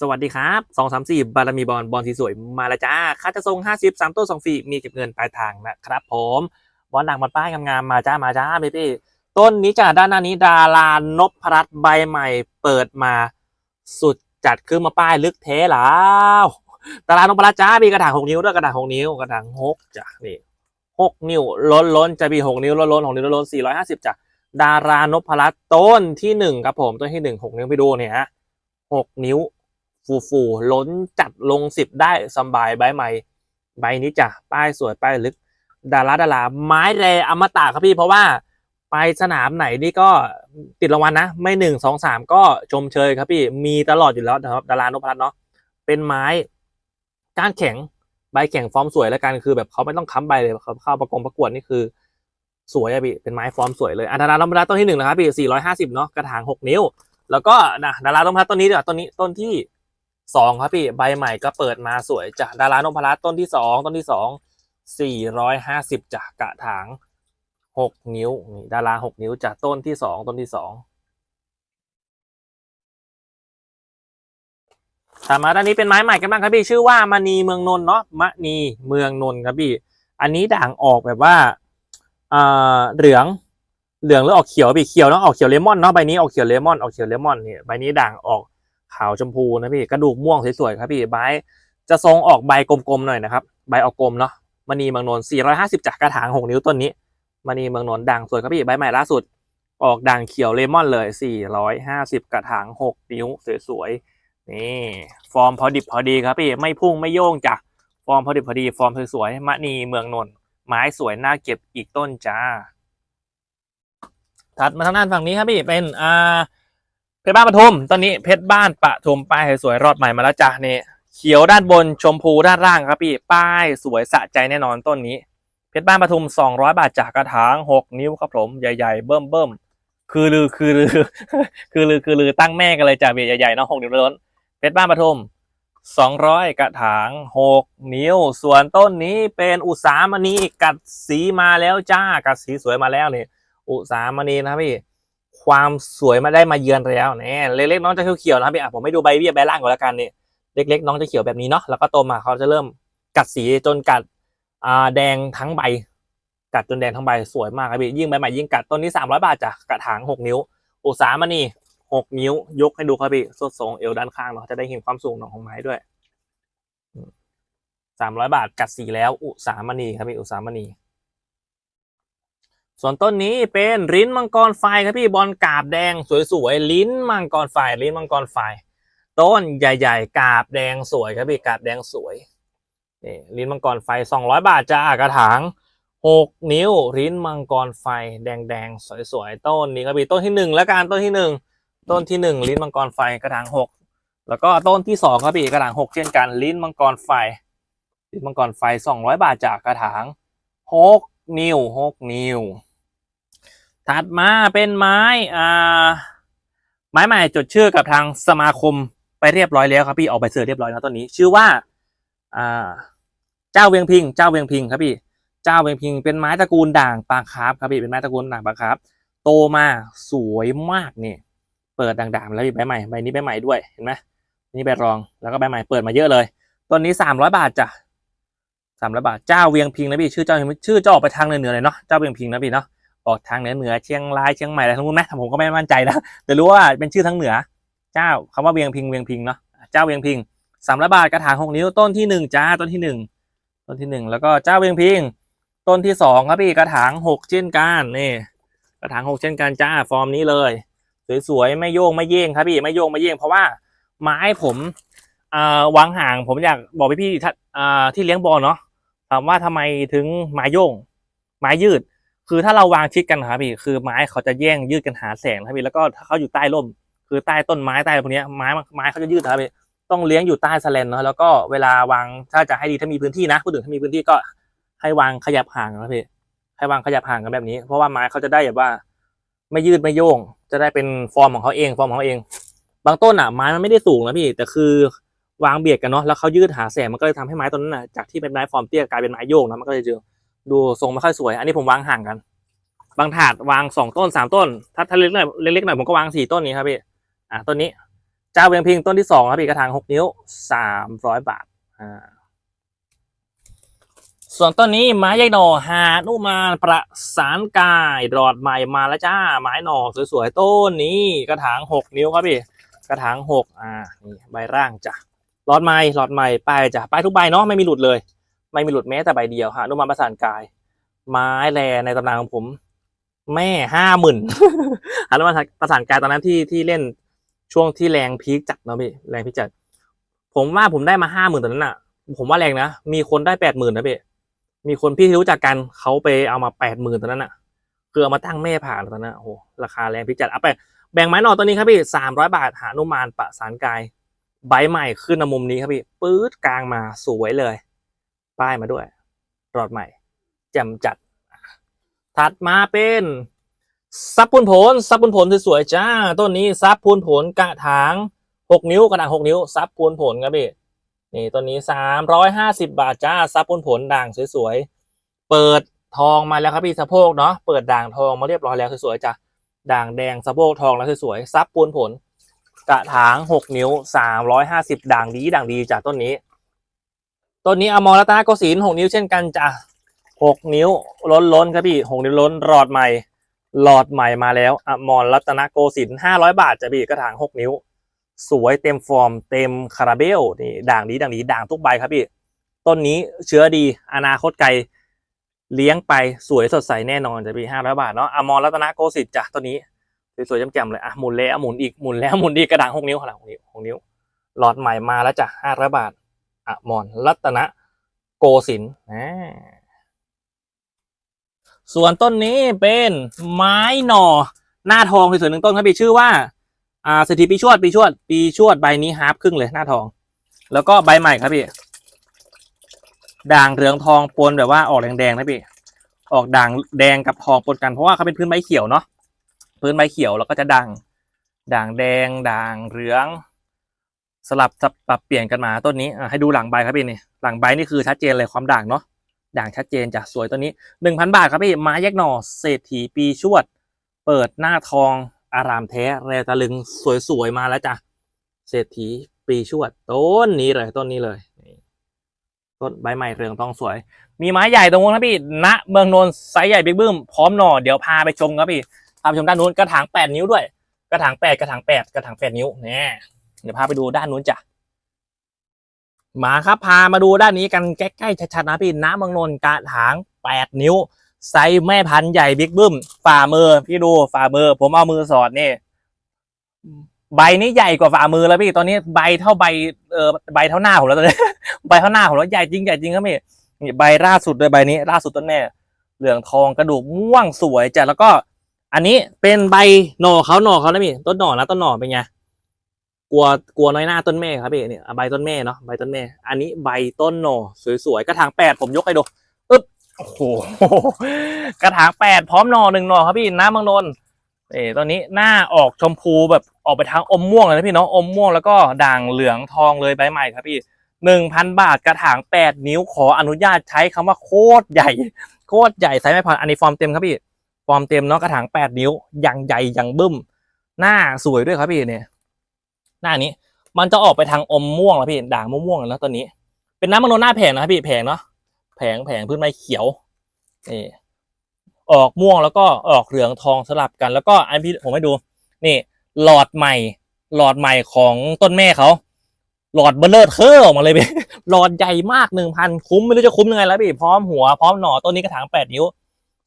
สวัสดีครับสองสามสี่บารมีบอลบอลสีสวยมาแล้วจ้า ค่าจะส่งห้าสิบสามต้นสองฟรีมีเก็บเงินปลายทางนะครับผมบอลหนังบอลป้ายงามๆมาจ้ามาจ้าเบบี้ต้นนี้จ้าด้านหน้านี้ดารานพรัตใบใหม่เปิดมาสุดจัดขึ้นมาป้ายลึกเทแล้วดารานพรัตจ้ามีกระถางหกนิ้วด้วยกระถางหกนิ้วกระถางหกจ้ะนี่หกนิ้วล้นล้นจะมีหกนิ้วล้นล้นๆหกนิ้วล้นล้นสี่ร้อยห้าสิบจ้ะดารานพรัตต้นที่หนึ่งครับผมต้นที่หนึ่งหกนิ้วไปดูเนี่ยฮะหกนิ้ว ฟูฟูล้นจัดลงสิบได้สบายใบใหม่ใบนี้จ้ะป้ายสวยป้ายลึก ดาราดาราไม้แรอมตะครับพี่เพราะว่าไปสนามไหนนี่ก็ติดรางวัลนะ ไม่หนึ่งสองสามก็ชมเชยครับพี่มีตลอดอยู่แล้วนะครับดารานพรัตน์เนาะเป็นไม้ก้านแข็งใบแข็งฟอร์มสวยแล้วกันคือ แบบเขาไม่ต้องค้ำใบเลยเขาเข้าประกงประกวดนี่คือ สวยอะพี่เป็นไม้ฟอร์มสวยเลยอันดารานพรัตน์ต้นที่หนึ่งนะครับพี่สี่ร้อยห้าสิบเนาะกระถางหกนิ้ว แล้วก็นะดารานพรัตน์ต้นนี้เดี๋ยวต้นนี้ต้นที่ สองครับพี่ใบใหม่ก็เปิดมาสวยจากดารานพรัตต้นที่สองต้นที่สองสี่ร้อยห้าสิบจากกระถางหกนิ้วนี่ดาราหกนิ้วจากต้นที่สองต้นที่สองตามมาด้านนี้เป็นไม้ใหม่กันบ้างครับพี่ชื่อว่ามณีเมืองนนท์เนาะมณีเมืองนนท์ครับพี่ อันนี้ด่างออกแบบว่าเอ่าเหลืองเหลืองหรือออกเขียวพี่เขียวเนาะออกเขียวเลมอนเนาะใบนี้ออกเขียวเลมอนออกเขียวเลมอนเนี่ยใบนี้ด่างออก ขาวชมพูนะพี่กระดูกม่วงสวยๆครับพี่ใบจะทรงออกใบกลมๆหน่อยนะครับใบออกกลมเนาะมณีเมืองนนท์450 จากกระถาง 6 นิ้วต้นนี้มณีเมืองนนท์ด่างสวยครับพี่ใบใหม่ล่าสุด ออกด่างเขียวเลมอนเลย 450 กระถาง 6 นิ้วสวยๆนี่ฟอร์มพอดิบพอดีครับพี่ไม่พุ่งไม่โย่งจ้ะฟอร์มพอดิบพอดีฟอร์มสวยๆมณีเมืองนนท์ไม้สวยน่าเก็บอีกต้นจ้าถัดมาทางด้านฝั่งนี้ครับพี่เป็นอ่า เพชรบ้านปทุมตอนนี้เพชรบ้านปทุมป้ายสวยรอดใหม่มาแล้วจ้ะนี่เขียวด้านบนชมพูด้านล่างครับพี่ป้ายสวยสะใจแน่นอนต้นนี้ เพชรบ้านปทุม200 บาทจากกระถาง 6 นิ้วครับผมใหญ่ ๆ เบิ่มเบิ่มๆคือลือคือลือคือลือคือลือตั้งแม่กันเลยจ้ะเบียใหญ่ๆเนาะ6นิ้วล้นเพชรบ้านปทุม200 กระถาง 6 นิ้ว ส่วนต้นนี้เป็นอุสามณีกัดสีมาแล้วจ้ากัดสีสวยมาแล้วนี่อุสามณีนะพี่ ความสวยมาได้มาเยือนแล้วเนี่ยเล็กๆน้องจะเขียวๆนะครับพี่อะผมไม่ดูใบเบี้ยใบล่างก่อนแล้วกันเนี่ยเล็ก ๆ น้องจะเขียวแบบนี้เนาะแล้วก็โตมาเขาจะเริ่มกัดสีจนกัดอ่าแดงทั้งใบ กัดจนแดงทั้งใบสวยมากครับพี่ยิ่งใบใหม่ยิ่งกัดต้นนี้สามร้อยบาทจ้ะกระถางหกนิ้วอุสามณีหกนิ้วยกให้ดูครับพี่สดทรงเอวด้านข้างเนาะจะได้เห็นความสูงของไม้ด้วยสามร้อยบาทกัดสีแล้วอุสามณีครับพี่อุสามณี ส่วนต้นนี้เป็นลิ้นมังกรไฟครับพี่บอลกาบแดงสวยๆลิ้นมังกรไฟลิ้นมังกรไฟ ต้นใหญ่ๆ กาบแดงสวยครับพี่กาบแดงสวยนี่ลิ้นมังกรไฟ 200 บาทจ้ากระถาง6 นิ้วลิ้นมังกรไฟ แดงๆสวยๆต้นนี้ครับพี่ต้นที่หนึ่งแล้วกันต้นที่หนึ่งต้นที่หนึ่งลิ้นมังกรไฟกระถางหกแล้วก็ต้นที่สองครับพี่กระถางหกเช่นกันลิ้นมังกรไฟลิ้นมังกรไฟ 200 บาทจากกระถาง6 นิ้ว6นิ้ว ถัดมาเป็นไม้อ่าไม้ใหม่จดชื่อกับทางสมาคมไปเรียบร้อยแล้วครับพี่ออกใบเซอร์เรียบร้อยแล้วตอนนี้ ชื่อว่าอ่าเจ้าเวียงพิง เจ้าเวียงพิงครับพี่ เจ้าเวียงพิงเป็นไม้ตระกูลด่างปางคาร์ฟครับพี่เป็นไม้ตระกูลด่างปางคาร์ฟโตมาสวยมากนี่เปิดด่างๆแล้วมีใบใหม่ใบนี้ใบใหม่ด้วยเห็นไหมนี่ใบรองแล้วก็ใบใหม่เปิดมาเยอะเลยต้นนี้สามร้อยบาทจ้ะ สามร้อยบาทเจ้าเวียงพิงนะพี่ชื่อเจ้าชื่อจะออกไปทางเหนือเลยเนาะเจ้าเวียงพิงนะพี่เนาะออกทางเหนือเหนือเชียงรายเชียงใหม่อะไรทั้งนู้นไหมผมก็ไม่มั่นใจนะแต่รู้ว่าเป็นชื่อทั้งเหนือ เจ้าคำว่าเวียงพิงเวียงพิงเนาะเจ้าเวียงพิงสามร้อยบาทกระถางหกนิ้วต้นที่หนึ่งจ้าต้นที่หนึ่งต้นที่หนึ่งแล้วก็เจ้าเวียงพิง ต้นที่สองครับพี่กระถางหกเช่นกันนี่กระถางหกเช่นกันจ้าฟอร์มนี้เลย สวยๆไม่โยงไม่เย่งครับพี่ไม่โยงไม่เย่งเพราะว่าไม้ผม วางห่างผมอยากบอกพี่ๆท,ที่เลี้ยงบอลเนาะถามว่าทำไมถึงไม้โยงไม้ยืด คือถ้าเราวางชิดกันครับพี่คือไม้เขาจะแย่งยืดกันหาแสงครับพี่แล้วก็ถ้าเขาอยู่ใต้ร่ม คือใต้ต้นไม้ใต้พวกนี้ไม้ไม้เขาจะยืดครับพี่ต้องเลี้ยงอยู่ใต้สแลนเนาะแล้วก็เวลาวางถ้าจะให้ดีถ้ามีพื้นที่นะพูดถึงถ้ามีพื้นที่ก็ให้วางขยับห่างนะครับพี่ให้วางขยับห่างกันแบบนี้ เพราะว่าไม้เขาจะได้แบบว่า ไม่ยืดไม่โยง จะได้เป็นฟอร์มของเขาเองฟอร์มของเขาเอง บางต้นอะไม้มันไม่ได้สูงนะพี่ แต่คือ วางเบียดกันเนาะแล้วเขายืดหาแสงมันก็เลยทำให้ไม้ต้นนั้นน่ะจากที่เป็นไม้ฟอร์มเตี้ยกลายเป็นไม้โยงนะมันก็เลยเจอดูทรงไม่ค่อยสวย อันนี้ผมวางห่างกัน บางถาดวางสองต้นสามต้น ถ้าถ้าเล็กหน่อยเล็กๆหน่อยผมก็วางสี่ต้นนี้ครับพี่อะต้นนี้เจ้าเวียงพิงต้นที่สองครับพี่กระถางหกนิ้วสามร้อยบาทอ่าส่วนต้นนี้ไม้ใหญ่หน่อหานุมานประสานกายรอดใหม่มาแล้วจ้า ไม้หน่อสวยๆต้นนี้กระถางหกนิ้วครับพี่กระถางหกอ่านี่ใบร่างจ้ะ รอดใหม่รอดใหม่ป้ายจ้ะป้ายทุกใบเนาะไม่มีหลุดเลย ไม่มีหลุดแม้แต่ใบเดียวฮะนุมานประสานกาย ไม้แลในตำนานของผม แม่ห้าหมื่นฮานุมานประสานกายตอนนั้นที่ที่เล่นช่วงที่แรงพีคจัดเนาะพี่แรงพีคจัด ผมว่าผมได้มาห้าหมื่นตอนนั้นอะผมว่าแรงนะมีคนได้แปดหมื่นนะพี่มีคนพี่ที่รู้จักกันเขาไปเอามาแปดหมื่นตอนนั้นอะคือเอามาตั้งแม่ผ่านตอนนั้นอะโอ้โหราคาแรงพีคจัดเอาไปแบ่งไม้หน่อตัวนี้ครับพี่สามร้อยบาทหานุมานประสานกาย ใบใหม่ขึ้นมามุมนี้ครับพี่ปื๊ดกลางมาสวยเลย ป้ายมาด้วยรอดใหม่แจ่มจัด ถัดมาเป็นซับพูนผลซับพูนผลสวยๆจ้า ต้นนี้ซับพูนผลกระถางหกนิ้วกระถางหกนิ้วซับพูนผลครับพี่นี่ต้นนี้สามร้อยห้าสิบาทจ้าซับพูนผลด่างสวยๆเปิดทองมาแล้วครับพี่สะโพกเนาะเปิดด่างทองมาเรียบร้อยแล้วสวยๆจ้าด่างแดงสะโพกทองแล้วสวยๆซับพูนผล กระถางหกนิ้วสามร้อยห้าสิบด่างดีด่างดีจากต้นนี้ ต้นนี้อมรรัตนโกสินทร์หกนิ้วเช่นกันจ้ะหกนิ้วล้นล้นครับพี่หกนิ้วล้นหลอดใหม่ หลอดใหม่มาแล้วอมรรัตนโกสินห้าร้อยบาทจ้ะพี่กระถางหกนิ้ว สวยเต็มฟอร์ม เต็มคาราเบลนี่ด่างดีด่างดีด่างทุกใบครับพี่ต้นนี้เชื้อดีอนาคตไกลเลี้ยงไปสวยสดใสแน่นอนจ้ะพี่ห้าร้อยบาทเนาะอมรรัตนโกสินทร์จ้ะต้นนี้ สวยๆจำๆเลยอะหมุนแล้วหมุนอีกหมุนแล้วหมุนอีกกระดางหกนิ้วขนาดหกนิ้วหกนิ้ว หลอดใหม่มาแล้วจ้ะห้าร้อยบาทอะมอนรัตนโกสินส่วนต้นนี้เป็นไม้หน่อหน้าทองสวยๆหนึ่งต้นครับพี่ชื่อว่าอ่าสถิปีชวดปีชวดปีชวดใบนี้ฮาร์ปครึ่งเลยหน้าทอง แล้วก็ใบใหม่ครับพี่ด่างเหลืองทองปนแบบว่าออกแดงๆนะพี่ออกด่างแดงกับทองปนกันเพราะว่าเขาเป็นพื้นใบเขียวเนาะ พื้นใบเขียวแล้วก็จะด่างด่างแดงด่างเหลือง สลับสับปรับเปลี่ยนกันมาต้นนี้ให้ดูหลังใบครับพี่นี่หลังใบนี่คือชัดเจนเลยความด่างเนาะด่างชัดเจนจากสวยต้นนี้หนึ่งพันบาทครับพี่ไม้แยกหน่อเศรษฐีปีชวด เปิดหน้าทองอารามแท้แรตะลึงสวยๆมาแล้วจ้ะเศรษฐีปีชวด ต้นนี้เลยต้นนี้เลยต้นใบใหม่เรืองทองสวย มีไม้ใหญ่ตรงนู้นครับพี่ณเมืองนนท์ไซส์ใหญ่บิ๊กบึ้มพร้อมหน่อเดี๋ยวพาไปชมครับพี่ พาไปชมด้านนู้นกระถางแปดนิ้วด้วย กระถางแปดกระถางแปดกระถางแปดนิ้วเนี่ยเดี๋ยวพาไปดูด้านนู้นจ้ะมาครับพามาดูด้านนี้กันใกล้ๆชัดๆนะพี่น้ำมืองนน์กระถางแปดนิ้วไซส์แม่พันธุ์ใหญ่บิ๊กบึ้มฝ่ามือพี่ดูฝ่ามือ ผมเอามือสอดนี่ใบนี้ใหญ่กว่าฝ่ามือแล้วพี่ตอนนี้ใบเท่าใบเออใบเท่าหน้าผมแล้วตอนนี้ใบเท่าหน้าผมแล้วใหญ่จริงใหญ่จริงครับพี่นี่ใบล่าสุดเลยใบนี้ล่าสุดต้นแม่เหลืองทองกระดูกม่วงสวยจ้ะแล้วก็ อันนี้เป็นใบหน่อเขาหน่อเขานะพี่ต้นหน่อนะต้นหน่อเป็นไงกลัวกลัวน้อยหน้าต้นแม่ครับพี่เนี่ยใบต้นแม่เนาะใบต้นแม่ อันนี้ใบต้นหน่อสวยๆกระถางแปดผมยกให้ดูอึ๊บโอ้โหกระถางแปดพร้อมหน่อหนึ่งหน่อครับพี่น้ำมังนนเอ๋ตอนนี้หน้าออกชมพูแบบออกไปทางอมม่วงเลยนะพี่เนาะอมม่วงแล้วก็ด่างเหลืองทองเลยใบใหม่ครับพี่หนึ่งพันบาทกระถางแปดนิ้วขออนุญาตใช้คำว่าโคตรใหญ่ โคตรใหญ่ไซส์ไม่พออันนี้ฟอร์มเต็มครับพี่ ฟอร์มเต็มเนาะกระถางแปดนิ้วอย่างใหญ่อย่างบึ้ม หน้าสวยด้วยครับพี่เนี่ยหน้านี้มันจะออกไปทางอมม่วงแล้วพี่ด่างม่วงๆแล้วตอนนี้ เป็นน้ำมันโนหน้าแผงนะครับพี่แผงเนาะแผงแผงพื้นไม้เขียวนี่ออกม่วงแล้วก็ออกเหลืองทองสลับกัน แล้วก็อันพี่ผมให้ดู นี่ หลอดใหม่ หลอดใหม่ของต้นแม่เขาหลอดเบลเลอร์เทอร์ออกมาเลยพี่หลอดใหญ่มากหนึ่งพันคุ้มไม่รู้จะคุ้มยังไงแล้วพี่พร้อมหัวพร้อมหน่อต้นนี้กระถางแปดนิ้ว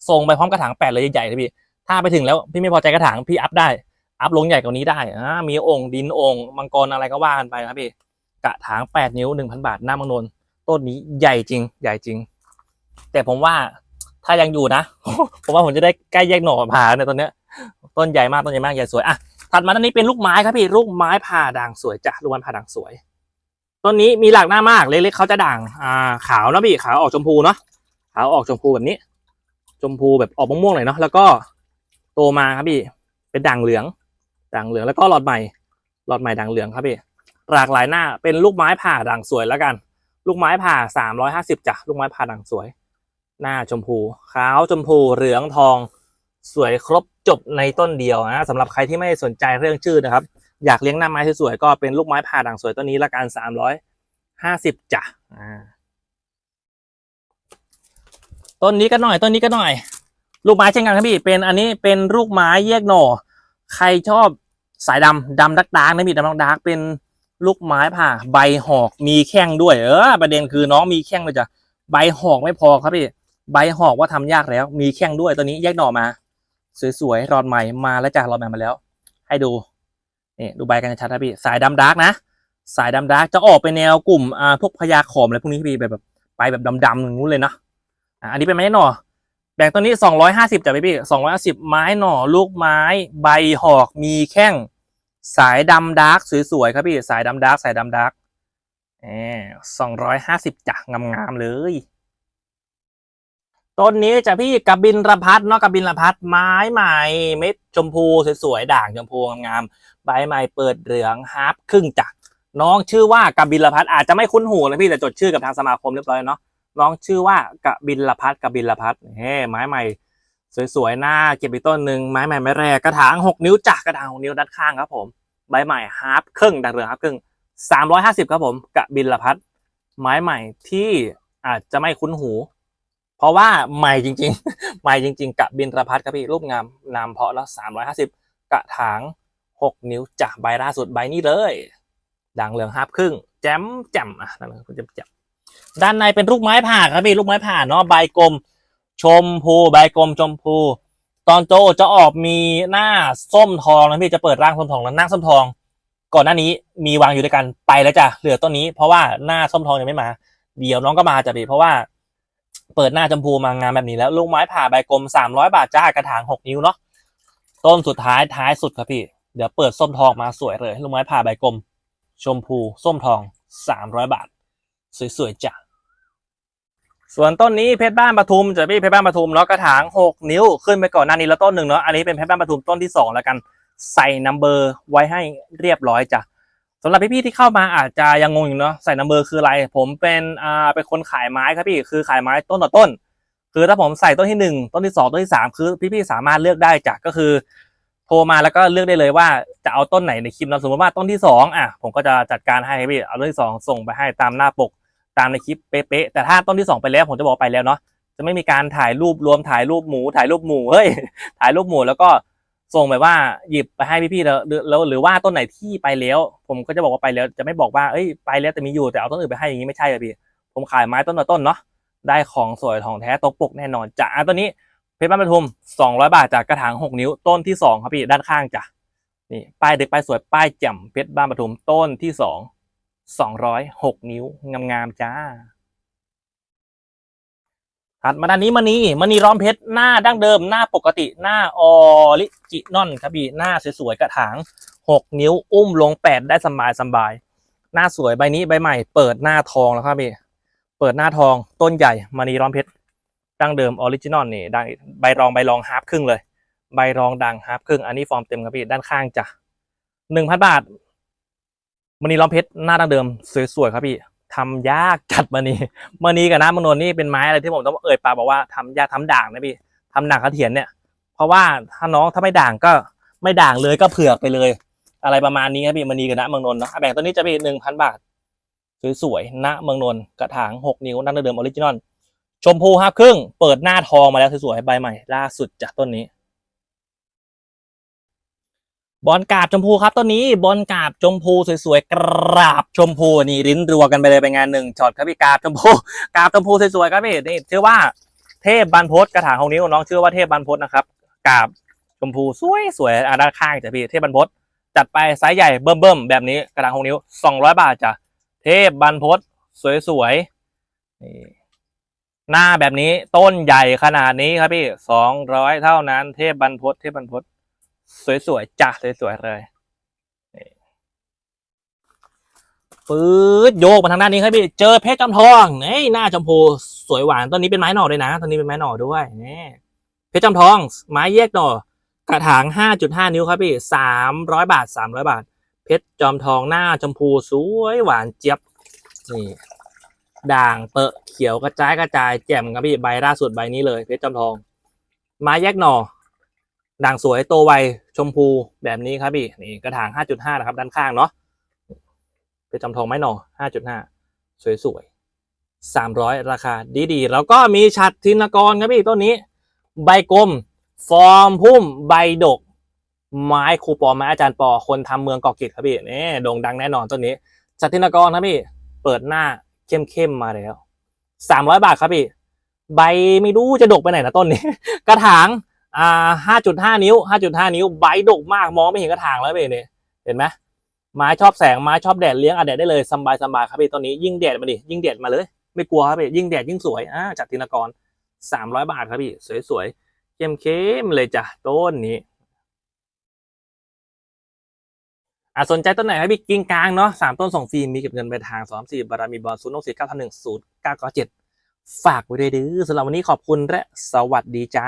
ส่งไปพร้อมกระถางแปดเลยใหญ่ๆเลยพี่ ถ้าไปถึงแล้วพี่ไม่พอใจกระถางพี่อัพได้ อัพลงใหญ่กว่านี้ได้อ่ามีองค์ดินองค์มังกรอะไรก็ว่ากันไปครับพี่ กระถางแปดนิ้วหนึ่งพันบาทหน้ามังนนต้นนี้ใหญ่จริง ใหญ่จริง แต่ผมว่าถ้ายังอยู่นะ ผมว่าผมจะได้ใกล้แยกหน่อผ่าเนี่ยต้นเนี้ย ต้นใหญ่มากต้นใหญ่มากใหญ่สวยอะถัดมาต้นนี้เป็นลูกไม้ครับพี่ลูกไม้ผ่าด่างสวยจ้ะลูกไม้ผ่าด่างสวยต้นนี้มีหลากหน้ามากเล็กๆเขาจะด่างอ่าขาวนะพี่ขาวออกชมพูเนาะขาวออกชมพูแบบนี้ ชมพูแบบออกม่วงๆหน่อยเนาะแล้วก็โตมาครับพี่เป็นด่างเหลือง ด่างเหลืองแล้วก็หลอดใหม่ หลอดใหม่ด่างเหลืองครับพี่หลากหลายหน้าเป็นลูกไม้ผ่าด่างสวยแล้วกัน ลูกไม้ผ่าสามร้อยห้าสิบจ้ะลูกไม้ผ่าด่างสวย หน้าชมพูขาวชมพูเหลืองทอง สวยครบจบในต้นเดียวนะสำหรับใครที่ไม่สนใจเรื่องชื่อนะครับ อยากเลี้ยงหน้าไม้สวยๆก็เป็นลูกไม้ผ่าด่างสวยตัวนี้ละกันสามร้อยห้าสิบจ้ะอ่า ต้นนี้ก็หน่อยต้นนี้ก็หน่อย ลูกไม้เช่นกันครับพี่เป็นอันนี้เป็นลูกไม้แยกหน่อ ใครชอบสายดำดำดักดาร์กนะพี่ดำดักดาร์กเป็นลูกไม้ผ่าใบหอกมีแข้งด้วยเออประเด็นคือน้องมีแข้งเลยจ้ะใบหอกไม่พอครับพี่ใบหอกว่าทำยากแล้ว มีแข้งด้วยตัวนี้แยกหน่อมา สวยๆรอดใหม่มาแล้วจ้ะรอดใหม่มาแล้ว ให้ดูนี่ดูใบกันชัดๆนะพี่สายดำดาร์กนะ สายดำดาร์กจะออกไปแนวกลุ่มอ่าพวกพญาขอมอะไรพวกนี้พี่แบบแบบไปแบบดำๆอย่างนู้นเลยเนาะ อันนี้เป็นไม้หน่อ แบ่งตัวนี้สองร้อยห้าสิบจ้ะพี่สองร้อยห้าสิบไม้หน่อลูกไม้ ใบหอกมีแข้งสายดำดาร์กสวยๆครับพี่สายดำดาร์กสายดำดาร์กเอสองร้อยห้าสิบจ้ะงามๆเลยต้นนี้จ้ะพี่กระบินระพัดเนาะกระบินระพัดไม้ใหม่เม็ดชมพูสวยๆด่างชมพูงามๆใบใหม่เปิดเหลืองฮาร์ปครึ่งจ้ะน้องชื่อว่ากระบินระพัดอาจจะไม่คุ้นหูนะพี่แต่จดชื่อกับทางสมาคมเรียบร้อยเนาะ น้องชื่อว่ากระบินละพัดกระบินละพัดเฮ้ไม้ใหม่ สวยๆหน้าเก็บอีกต้นหนึ่งไม้ใหม่ไม้แรกกระถางหกนิ้วจักกระถางหกนิ้วด้านข้างครับผมใบใหม่ฮาร์ปครึ่งดังเรืองฮาร์ปครึ่งสามร้อยห้าสิบครับผมกระบินละพัดไม้ใหม่ที่อาจจะไม่คุ้นหู เพราะว่าใหม่จริง ๆ ใหม่จริง ๆกระบินละพัดครับพี่รูปงามนามเพาะแล้วสามร้อยห้าสิบกระถางหกนิ้วจากใบล่าสุดใบนี้เลยดังเรืองฮาร์ปครึ่ง แจมแจ่มอะดังเรือแจมแจ่ม ด้านในเป็นลูกไม้ผ่าครับพี่ลูกไม้ผ่าเนาะใบกลม ชมพูใบกลมชมพู ตอนโตจะออกมีหน้าส้มทองนะพี่จะเปิดร่างส้มทองแล้วหน้าส้มทอง ก่อนหน้านี้มีวางอยู่ด้วยกันไปแล้วจ้ะเหลือต้นนี้ เพราะว่าหน้าส้มทองยังไม่มา เดี๋ยวน้องก็มาจ้ะพี่เพราะว่า เปิดหน้าชมพูมางานแบบนี้แล้วลูกไม้ผ่าใบกลมสามร้อยบาทจ้ากระถางหกนิ้วเนาะต้นสุดท้ายท้ายสุดครับพี่เดี๋ยวเปิดส้มทองมาสวยเลยลูกไม้ผ่าใบกลม ชมพูส้มทองสามร้อยบาท สวยๆจ้ะส่วนต้นนี้เพชรบ้านปทุมจะพี่เพชรบ้านปทุมเนาะกระถางหกนิ้วขึ้นไปก่อนหน้านี้แล้วต้นหนึ่งเนาะอันนี้เป็นเพชรบ้านปทุมต้นที่สองแล้วกันใส่นัมเบอร์ไว้ให้เรียบร้อยจ้ะสำหรับพี่ๆที่เข้ามาอาจจะยังงงอยู่เนาะใส่นัมเบอร์คืออะไร ผมเป็นอ่าเป็นคนขายไม้ครับพี่คือขายไม้ต้นต่อต้น คือถ้าผมใส่ต้นที่หนึ่งต้นที่สองต้นที่สามคือพี่ๆสามารถเลือกได้จ้ะก็คือ โทรมาแล้วก็เลือกได้เลยว่าจะเอาต้นไหนในคลิปนะสมมติว่าต้นที่สองอะ ผมก็จะจัดการให้พี่เอาต้นที่สองส่งไปให้ตามหน้าปกตามในคลิปเป๊ะๆแต่ถ้าต้นที่สองไปแล้วผมจะบอกไปแล้วเนาะจะไม่มีการถ่ายรูปรวมถ่ายรูปหมูถ่ายรูปหมูเฮ้ยถ่ายรูปหมูแล้วก็ส่งแบบว่าหยิบไปให้พี่ๆแล้วหรือว่าต้นไหนที่ไปแล้ว ผมก็จะบอกว่าไปแล้ว จะไม่บอกว่าเอ้ยไปแล้วแต่มีอยู่แต่เอาต้นอื่นไปให้อย่างนี้ไม่ใช่อพี่ผมขายไม้ต้นต่อต้นเนาะได้ของสวยของแท้ตกปกแน่นอนจ้ะอะต้นนี้ เพชรบ้านปทุม200บาทจากกระถาง6นิ้วต้นที่2ครับพี่ด้านข้างจ้ะนี่ป้ายเด็กป้ายสวยป้ายแจ่มเพชรบ้านปทุมต้นที่2 206นิ้วงามๆจ้าถัดมาด้านนี้มณีมณีร้อมเพชรหน้าดั้งเดิมหน้าปกติหน้าออริจินอลครับพี่หน้าสวยๆกระถางหกนิ้วอุ้มลงแปดได้สบายสบายหน้าสวยใบนี้ใบใหม่ เปิดหน้าทองแล้วครับพี่เปิดหน้าทองต้นใหญ่มณีร้อมเพชร ดั้งเดิมออริจินอลนี่ได้ใบรองใบรองฮาร์ปครึ่งเลย ใบรองดังฮาร์ปครึ่ง อันนี้ฟอร์มเต็มครับพี่ด้านข้างจ้ะหนึ่งพันบาทมณีล้อมเพชรหน้าดั้งเดิมสวยๆครับพี่ทำยากจัดมณีมณีกับน้ำมนนนี่เป็นไม้อะไรที่ผมต้องเอ่ยปากบอกว่าทำยากทำด่างนะพี่ทำด่างกระเถียนเนี่ย เพราะว่าถ้าน้องถ้าไม่ด่างก็ไม่ด่างเลยก็เผือกไปเลย อะไรประมาณนี้ครับพี่มณีกับณเมืองนนท์เนาะแบ่งตัวนี้จะเป็นหนึ่งพันบาทสวยๆณเมืองนนท์กระถางหกนิ้วดั้งเดิมออริจินอล ชมพูฮับครึ่ง เปิดหน้าทองมาแล้วสวยๆใบใหม่ ล่าสุดจากต้นนี้ บอลกาบชมพูครับต้นนี้ บอลกาบชมพูสวยๆกราบชมพูนี่ริ้นรัวกันไปเลยไปงานหนึ่งช็อตครับพี่กาบชมพูกาบชมพูสวยๆครับพี่นี่ชื่อว่าเทพบรรพตกระถางของนิ้วน้องชื่อว่าเทพบรรพตนะครับกาบชมพูสวยสวยๆอะด้านข้างจ้ะพี่เทพบรรพตจัดไปไซส์ใหญ่เบิ่มๆแบบนี้กระถางของนิ้วสองร้อยบาทจ้ะเทพบรรพตสวยๆนี่ หน้าแบบนี้ต้นใหญ่ขนาดนี้ครับพี่สองร้อยเท่านั้น เทพบรรพตเทพบรรพตสวยๆจ้ะสวยๆเลยปื๊ดโยกมาทางด้านนี้ครับพี่ เจอเพชรจำทองนี่หน้าชมพูสวยหวานต้นนี้เป็นไม้หน่อด้วยนะต้นนี้เป็นไม้หน่อด้วยนี่เพชรจำทองไม้แยกหน่อกระถาง 5.5 นิ้วครับพี่ 300 บาท 300 บาท เพชรจอมทองหน้าชมพูสวยหวานเจี๊ยบนี่ ด่างเปอะเขียวกระจายกระจายแจ่มครับพี่ใบล่าสุดใบนี้เลยเพชรจอมทอง ไม้แยกหน่อ ด่างสวยโตไวชมพูแบบนี้ครับพี่นี่กระถาง 5.5 นะครับ ด้านข้างเนาะเป็นจำทองไม้หน่อ 5.5 สวยๆ 300 ราคาดีๆ แล้วก็มีฉัดทินกรครับพี่ต้นนี้ ใบกลม ฟอร์มพุ่มใบดก ไม้ครูปอไม้อาจารย์ปอคนทำเมืองเกาะกิจครับพี่นี่โด่งดังแน่นอนต้นนี้ฉัดทินกรครับพี่เปิดหน้า เข้มๆมาแล้ว300บาทครับพี่ ใบไม่รู้จะดกไปไหนนะต้นนี้ กระถางอ่าห้าจุดห้านิ้วห้าจุดห้านิ้วใบดกมากมองไม่เห็นกระถางแล้วพี่เนี่ยเห็นไหมไม้ชอบแสงไม้ชอบแดดเลี้ยงอาแดดได้เลยสบายสบายครับพี่ต้นนี้ยิ่งแดดมาดิยิ่งแดดมาเลย ไม่กลัวครับพี่ยิ่งแดดยิ่งสวยอ่าจากธินกรสามร้อยบาทครับพี่สวยๆเข้มเข้มๆเลยจ้ะต้นนี้ อะสนใจต้นไหนครับพี่กิ้งกลางเนาะสามต้นส่งฟรีมีเก็บเงินไปทางสองสี่บารมีบอลศูนย์หกสี่เก้าพันหนึ่งศูนย์เก้าเก้าเจ็ดฝากไว้ด้วยดื้อสำหรับวันนี้ขอบคุณและสวัสดีจ้า